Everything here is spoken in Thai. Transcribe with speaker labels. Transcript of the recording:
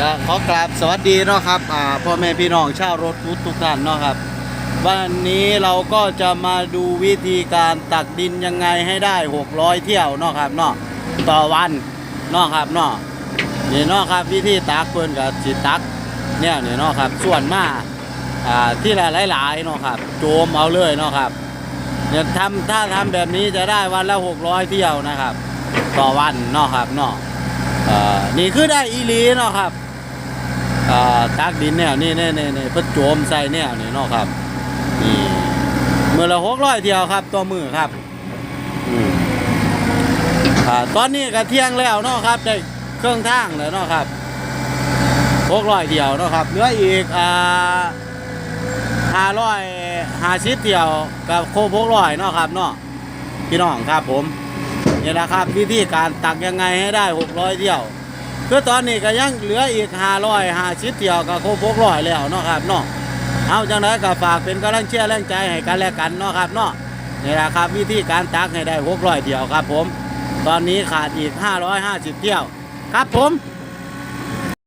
Speaker 1: จะขอกราบสวัสดีเนาะครับอ่าพ่อแม่พี่น้องชาวรถทุกทุกท่านเนาะครับ วันนี้เราก็จะมาดูวิธีการตักดินยังไงให้ได้ 600 เที่ยวเนาะครับเนาะต่อวันเนาะครับเนาะนี่เนาะครับวิธีตักเพิ่นกับสิตักเนี่ยนี่เนาะครับส่วนมากอ่าที่ละหลายๆเนาะครับ โจมเอาเลยเนาะครับเนี่ยทำถ้าทำแบบนี้จะได้วันละ 600 เที่ยวนะครับ ต่อวันเนาะครับเนาะอ่อนี่คือได้อีลีเนาะครับ ตักดินเนี่ยนี่นี่นี่นี่เพิ่นโจมใส่เนี่ยนี่เนาะครับนี่มือละหกร้อยเที่ยวครับ ตัวมือครับอ่าตอนนี้ก็เที่ยงแล้วเนาะครับได้เครื่องทางแล้วเนาะครับหกร้อยเที่ยวเนาะครับเหลืออีกอ่าห้าร้อยห้าสิบเที่ยวกับโคหกร้อยเนาะครับเนาะพี่น้องครับผมนี่แหละครับวิธีการตักยังไงให้ได้600เที่ยว คือตอนนี้ก็ยังเหลืออีกห้าร้อยห้าสิบเที่ยวก็ครบ600แล้วเนาะครับเนาะเอาจังไรก็ฝากเป็นกำลังเชื่อแรงใจให้กันและกันเนาะครับเนาะนี่แหละครับวิธีการตักให้ได้600เดียวครับผม ตอนนี้ขาดอีกห้าร้อยห้าสิบเที่ยว ครับผม